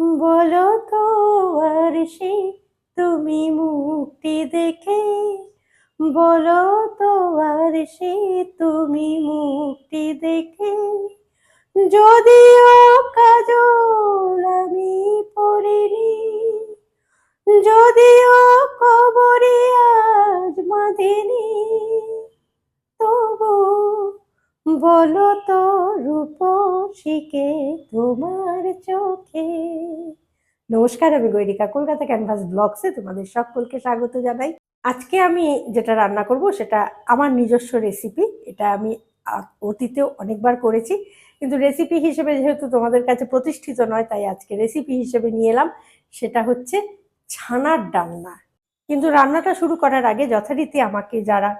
বলো তো আর সে তুমি মুক্তি দেখে। বলো তো আর সে তুমি মুক্তি দেখে। যদিও কাজল আমি পড়িনি, যদিও কবরে আজ বাঁধেনি। তবু বলো তো রূপসীকে তোমার চোখে? নমস্কার, আমি গৈরিকা কলকাতা ক্যানভাস ব্লগসে তোমাদের সকলকে স্বাগত জানাই। আজকে আমি যেটা রান্না করব সেটা আমার নিজস্ব রেসিপি এটা আমি অতীতেও অনেকবার করেছি। কিন্তু রেসিপি হিসেবে যেহেতু তোমাদের কাছে প্রতিষ্ঠিত নয়, তাই আজকে রেসিপি হিসেবে নিয়ে এলাম। সেটা হচ্ছে ছানার ডালনা। কিন্তু রান্নাটা শুরু করার আগে যথারীতি আমাকে যারা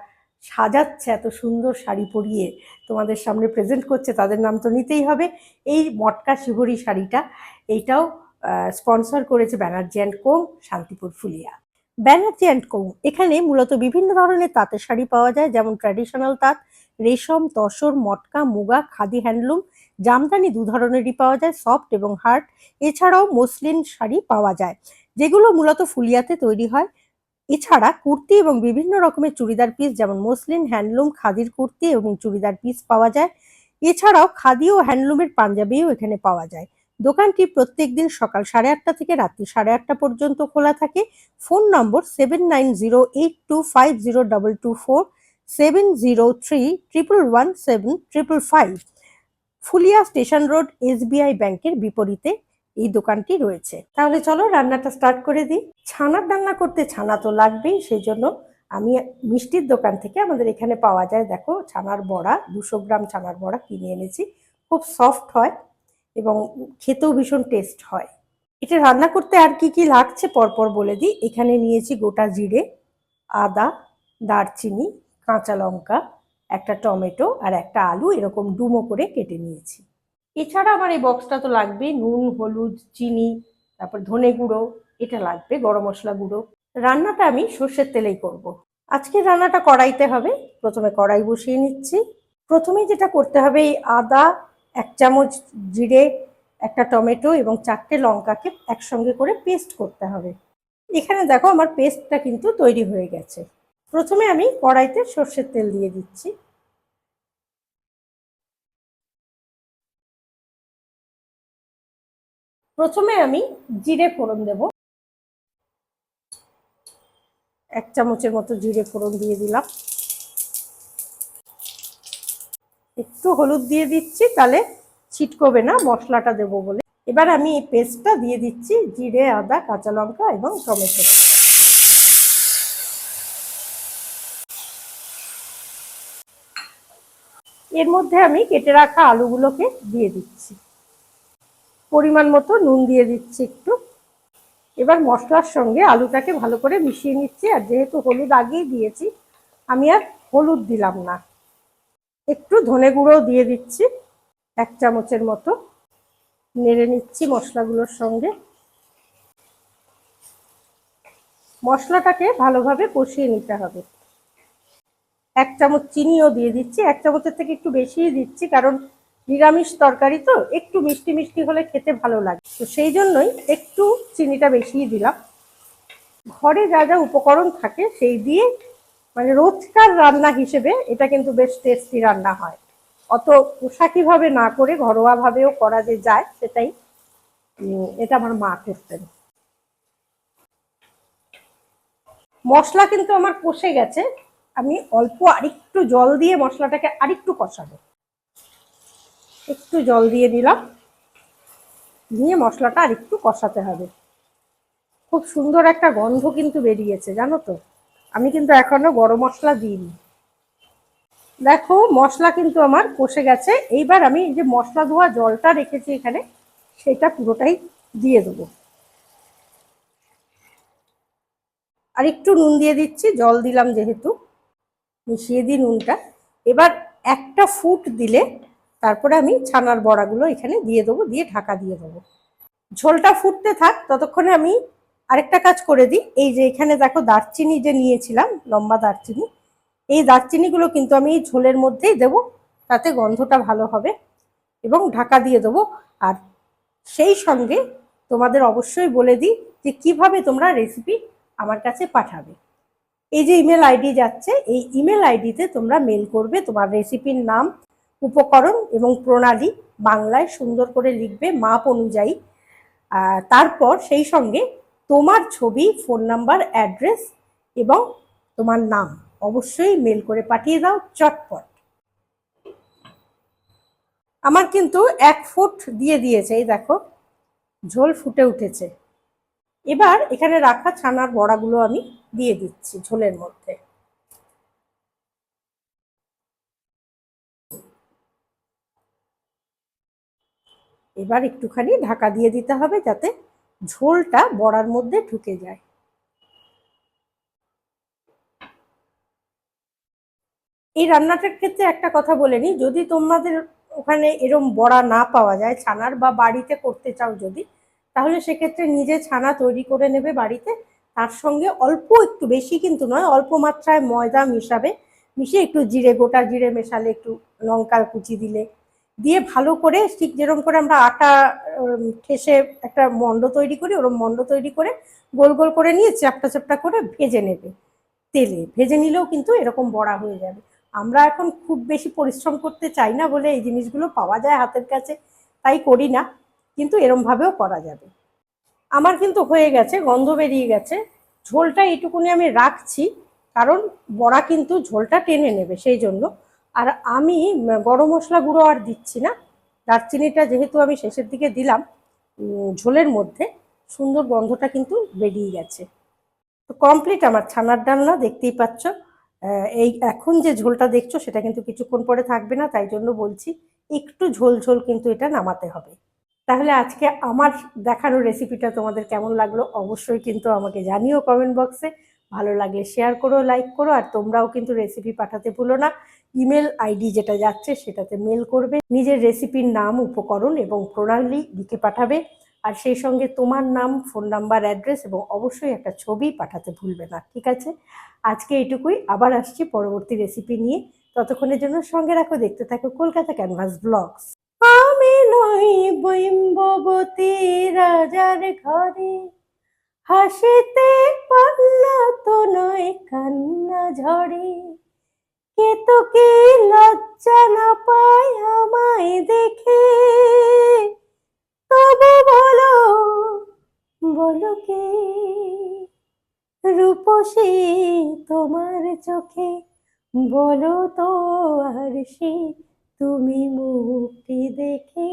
সাজাচ্ছে, এত সুন্দর শাড়ি পরিয়ে তোমাদের সামনে প্রেজেন্ট করছে, তাদের নাম তো নিতেই হবে। এই মটকা শিহরি শাড়িটা, এইটাও স্পন্সর করেছে Banerjee and co, Shantipur Phulia. Banerjee and co, এখানে মূলত বিভিন্ন ধরনের তাঁতের শাড়ি পাওয়া যায়, যেমন ট্র্যাডিশনাল তাঁত, রেশম, তসর, মটকা, মুগা, খাদি হ্যান্ডলুম জামদানি দু ধরনেরই পাওয়া যায় সফট এবং হার্ড এছাড়াও মসলিন শাড়ি পাওয়া যায়, যেগুলো মূলত ফুলিয়াতে তৈরি হয়। এছাড়া কুর্তি এবং বিভিন্ন রকমের চুড়িদার পিস যেমন মসলিন হ্যান্ডলুম খাদির কুর্তি এবং চুড়িদার পিস পাওয়া যায়। এছাড়াও খাদি ও হ্যান্ডলুমের পাঞ্জাবিও এখানে পাওয়া যায়। দোকানটি প্রত্যেক দিন সকাল সাড়ে আটটা থেকে রাত্রি সাড়ে আটটা পর্যন্ত খোলা থাকে। Phone number seven nine zero eight two five zero double two four, seven zero three triple one seven triple five. Phulia station road, SBI ব্যাংকের বিপরীতে এই দোকানটি রয়েছে। তাহলে চলো রান্নাটা স্টার্ট করে দিই। ছানার রান্না করতে ছানা তো লাগবেই সেই জন্য আমি মিষ্টির দোকান থেকে আমাদের এখানে পাওয়া যায়। দেখো, ছানার বড়া, দুশো গ্রাম ছানার বড়া কিনে এনেছি। খুব সফট হয়। এবং খেতেও ভীষণ টেস্ট হয়। এটা রান্না করতে আর কি কি লাগছে পরপর বলে দিই। এখানে নিয়েছি গোটা জিরে, আদা, দারচিনি, কাঁচা লঙ্কা, একটা টমেটো আর একটা আলু, এরকম ডুমো করে কেটে নিয়েছি। এছাড়া আমার এই বক্সটা তো লাগবে, নুন, হলুদ, চিনি, তারপর ধনে গুঁড়ো, এটা লাগবে, গরম মশলা গুঁড়ো। রান্নাটা আমি সর্ষের তেলেই করব। আজকে রান্নাটা কড়াইতে হবে। প্রথমে কড়াই বসিয়ে নিচ্ছি। প্রথমে যেটা করতে হবে, এই আদা এক চামচ জিরে, একটা টমেটো এবং চারটে লঙ্কাকে একসঙ্গে করে পেস্ট করতে হবে। এখানে দেখো আমার পেস্টটা কিন্তু তৈরি হয়ে গেছে। প্রথমে আমি কড়াইতে সর্ষের তেল দিয়ে দিচ্ছি। প্রথমে আমি জিরে ফোড়ন দেব। এক চামচের মতো জিরে ফোড়ন দিয়ে দিলাম। একটু হলুদ দিয়ে দিচ্ছি, তাহলে ছিটকবে না, মশলাটা দেবো বলে। এবার আমি এই পেস্টটা দিয়ে দিচ্ছি, জিরে, আদা, কাঁচা লঙ্কা এবং টমেটো। এর মধ্যে আমি কেটে রাখা আলুগুলোকে দিয়ে দিচ্ছি। পরিমাণ মতো নুন দিয়ে দিচ্ছি একটু। এবার মশলার সঙ্গে আলুটাকে ভালো করে মিশিয়ে নিচ্ছি, আর যেহেতু হলুদ আগেই দিয়েছি, আমি আর হলুদ দিলাম না। একটু ধনে গুঁড়ো দিয়ে দিচ্ছি, এক চামচের মতো। নেড়ে নিচ্ছি মশলাগুলোর সঙ্গে। মশলাটাকে ভালোভাবে কষিয়ে নিতে হবে। এক চামচ চিনিও দিয়ে দিচ্ছি। এক চামচের থেকে একটু বেশিই দিচ্ছি, কারণ নিরামিষ তরকারি তো একটু মিষ্টি মিষ্টি হলে খেতে ভালো লাগে। তো সেই জন্যই একটু চিনিটা বেশিই দিলাম। ঘরে যা যা উপকরণ থাকে সেই দিয়ে মানে রোজকার রান্না হিসেবে এটা কিন্তু বেশ টেস্টি রান্না হয়। অত পোশাকিভাবে না করে ঘরোয়াভাবেও করা যে যায় সেটাই এটা আমার মা করতেন। মশলা কিন্তু আমার কষে গেছে, আমি অল্প আরেকটু জল দিয়ে মশলাটাকে আরেকটু কষাবো। একটু জল দিয়ে দিলাম, দিয়ে মশলাটা আরেকটু কষাতে হবে। খুব সুন্দর একটা গন্ধ কিন্তু বেরিয়েছে, জানো তো? আমি কিন্তু এখনও গরম মশলা দিইনি। দেখো, মশলা কিন্তু আমার কষে গেছে। এইবার আমি যে মশলা ধোয়া জলটা রেখেছি এখানে, সেটা পুরোটাই দিয়ে দেবো। আর একটু নুন দিয়ে দিচ্ছি, জল দিলাম যেহেতু। মিশিয়ে দিই নুনটা। এবার একটা ফুট দিলে তারপরে আমি ছানার বড়াগুলো এখানে দিয়ে দেবো, দিয়ে ঢাকা দিয়ে দেবো। ঝোলটা ফুটতে থাক, ততক্ষণে আমি আরেকটা কাজ করে দিই। এই যে এখানে দেখো দারচিনি যে নিয়েছিলাম, লম্বা দারচিনি, এই দারচিনিগুলো কিন্তু আমি এই ঝোলের মধ্যেই দেবো, তাতে গন্ধটা ভালো হবে এবং ঢাকা দিয়ে দেবো। আর সেই সঙ্গে তোমাদের অবশ্যই বলে দিই যে কীভাবে তোমরা রেসিপি আমার কাছে পাঠাবে। এই যে ইমেল আইডি যাচ্ছে, এই ইমেল আইডিতে তোমরা মেল করবে তোমার রেসিপির নাম, উপকরণ এবং প্রণালী বাংলায় সুন্দর করে লিখবে মাপ অনুযায়ী। তারপর সেই সঙ্গে তোমার ছবি ফোন নাম্বার অ্যাড্রেস এবং তোমার নাম অবশ্যই মেল করে পাঠিয়ে দাও চটপট। আমার কিন্তু এক ফুট দিয়ে দিয়েছে, এই দেখো, ঝোল ফুটে উঠেছে। এবার এখানে রাখা ছানার বড়াগুলো আমি দিয়ে দিচ্ছি ঝোলের মধ্যে। এবার একটুখানি ঢাকা দিয়ে দিতে হবে যাতে ঝোলটা বড়ার মধ্যে ঢুকে যায়। এই রান্নাটার ক্ষেত্রে একটা কথা বলে নিই, যদি তোমাদের ওখানে এরম বড়া না পাওয়া যায়, ছানার বা বাড়িতে করতে চাও যদি, তাহলে সেক্ষেত্রে নিজে ছানা তৈরি করে নেবে বাড়িতে। তার সঙ্গে অল্প একটু, বেশি কিন্তু নয়, অল্প মাত্রায় ময়দা মিশাবে, মিশিয়ে একটু জিরে, গোটা জিরে মেশালে একটু লঙ্কার কুচি দিলে দিয়ে ভালো করে ঠিক যেরকম করে আমরা আটা ঠেসে একটা মণ্ড তৈরি করি ওরকম মণ্ড তৈরি করে গোল গোল করে নিয়ে চ্যাপটা চ্যাপটা করে ভেজে নেবে তেলে। ভেজে নিলেও কিন্তু এরকম বড়া হয়ে যাবে। আমরা এখন খুব বেশি পরিশ্রম করতে চাই না বলে এই জিনিসগুলো পাওয়া যায় হাতের কাছে, তাই করি না, কিন্তু এরমভাবেও করা যাবে। আমার কিন্তু হয়ে গেছে, গন্ধ বেরিয়ে গেছে। ঝোলটা এইটুকুনি আমি রাখছি, কারণ বড়া কিন্তু ঝোলটা টেনে নেবে সেই জন্য। আর আমি গরম মশলা গুঁড়ো আর দিচ্ছি না। দারচিনিটা যেহেতু আমি শেষের দিকে দিলাম ঝোলের মধ্যে সুন্দর গন্ধটা কিন্তু বেরিয়ে গেছে। তো কমপ্লিট আমার ছানার ডালনা, দেখতেই পাচ্ছ। এই এখন যে ঝোলটা দেখছ, সেটা কিন্তু কিছুক্ষণ পরে থাকবে না, তাই জন্য বলছি একটু ঝোল ঝোল কিন্তু এটা নামাতে হবে। তাহলে আজকে আমার দেখানো রেসিপিটা তোমাদের কেমন লাগল অবশ্যই কিন্তু আমাকে জানিও কমেন্ট বক্সে ভালো লাগলে শেয়ার করো লাইক করো, আর তোমরাও কিন্তু রেসিপি পাঠাতে ভুলো না। ইমেল আইডি যেটা যাচ্ছে সেটাতে মেল করবে, নিজের রেসিপির নাম, উপকরণ এবং প্রণালী লিখে পাঠাবে আর সেই সঙ্গে তোমার নাম, ফোন নাম্বার, অ্যাড্রেস এবং অবশ্যই একটা ছবি পাঠাতে ভুলবে না, ঠিক আছে? আজকে এইটুকুই, আবার আসছি পরবর্তী রেসিপি নিয়ে। ততক্ষণের জন্য সঙ্গে রাখো, দেখতে থাকো কলকাতা ক্যানভাস ব্লগস। আমি নই বৈম্বতী রাজার ঘরে, হাসিতে পাল্লা তো নয় কান্না ঝরে কে লজ্জা না পায় আমায় দেখে? তবু বলো বলো কে? রূপসী তোমার চোখে, বলো তো আর তুমি মুক্তি দেখে।